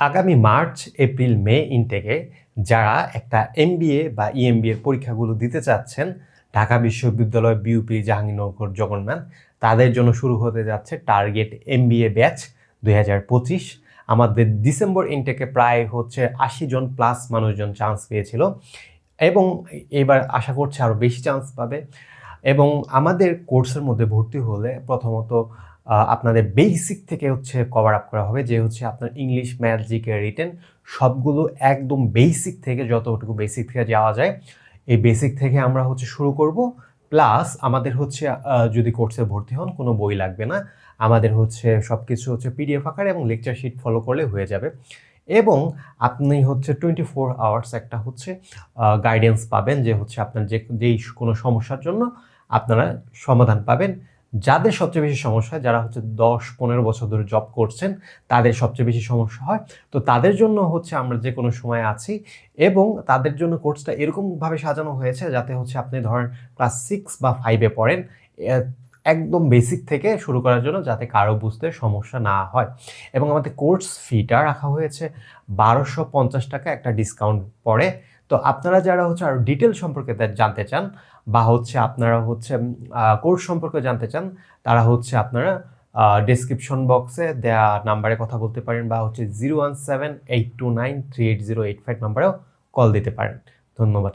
আগামী March, April, মে ইনটেকে যারা একটা এমবিএ বা ইএমবিএ পরীক্ষাগুলো দিতে চাচ্ছেন, ঢাকা বিশ্ববিদ্যালয়, বিউপি, জাহাঙ্গীরনগর, জগন্নাথ, তাদের জন্য শুরু হতে যাচ্ছে টার্গেট এমবিএ ব্যাচ দুই হাজার পঁচিশ। আমাদের ডিসেম্বর ইনটেকে প্রায় হচ্ছে আশি জন প্লাস মানুষজন চান্স পেয়েছিল এবং এবার আশা করছে আরও বেশি চান্স পাবে। এবং আমাদের কোর্সের মধ্যে ভর্তি হলে প্রথমত আপনাদের বেসিক থেকে হচ্ছে কভার আপ করা হবে যে হচ্ছে আপনার ইংলিশ ম্যাথ জিকে রিটেন সবগুলো একদম বেসিক থেকে যতটুকু বেসিক থেকে যাওয়া যায়, এই বেসিক থেকে আমরা হচ্ছে শুরু করব। প্লাস আমাদের হচ্ছে যদি কোর্সে ভর্তি হন কোনো বই লাগবে না, আমাদের হচ্ছে সব কিছু হচ্ছে পিডিএফ আকারে এবং লেকচার শিট ফলো করলে হয়ে যাবে। এবং আপনি হচ্ছে টোয়েন্টি ফোর আওয়ার্স একটা হচ্ছে গাইডেন্স পাবেন যে হচ্ছে আপনার যে যেই কোনো সমস্যার জন্য আপনারা সমাধান পাবেন। যাদের সবচেয়ে বেশি সমস্যা হয়, যারা হচ্ছে দশ পনেরো বছর ধরে জব করছেন তাদের সবচেয়ে বেশি সমস্যা হয়। তো তাদের জন্য হচ্ছে আমরা যে কোনো সময় আছি এবং তাদের জন্য কোর্সটা এরকমভাবে সাজানো হয়েছে যাতে হচ্ছে আপনি ধরেন ক্লাস সিক্স বা ফাইভে পড়েন। একদম বেসিক থেকে শুরু করার জন্য যাতে কারও বুঝতে সমস্যা না হয়। এবং আমাদের কোর্স ফিটা রাখা হয়েছে বারোশো পঞ্চাশ টাকা একটা ডিসকাউন্ট পড়ে তো আপনারা যারা হচ্ছে আরও ডিটেল সম্পর্কে জানতে চান বা হচ্ছে আপনারা হচ্ছে কোর্স সম্পর্কে জানতে চান, তারা হচ্ছে আপনারা ডেসক্রিপশন বক্সে দেয়া নাম্বারে কথা বলতে পারেন বা হচ্ছে zero one seven eight two nine three eight zero eight five নাম্বারেও call দিতে পারেন। ধন্যবাদ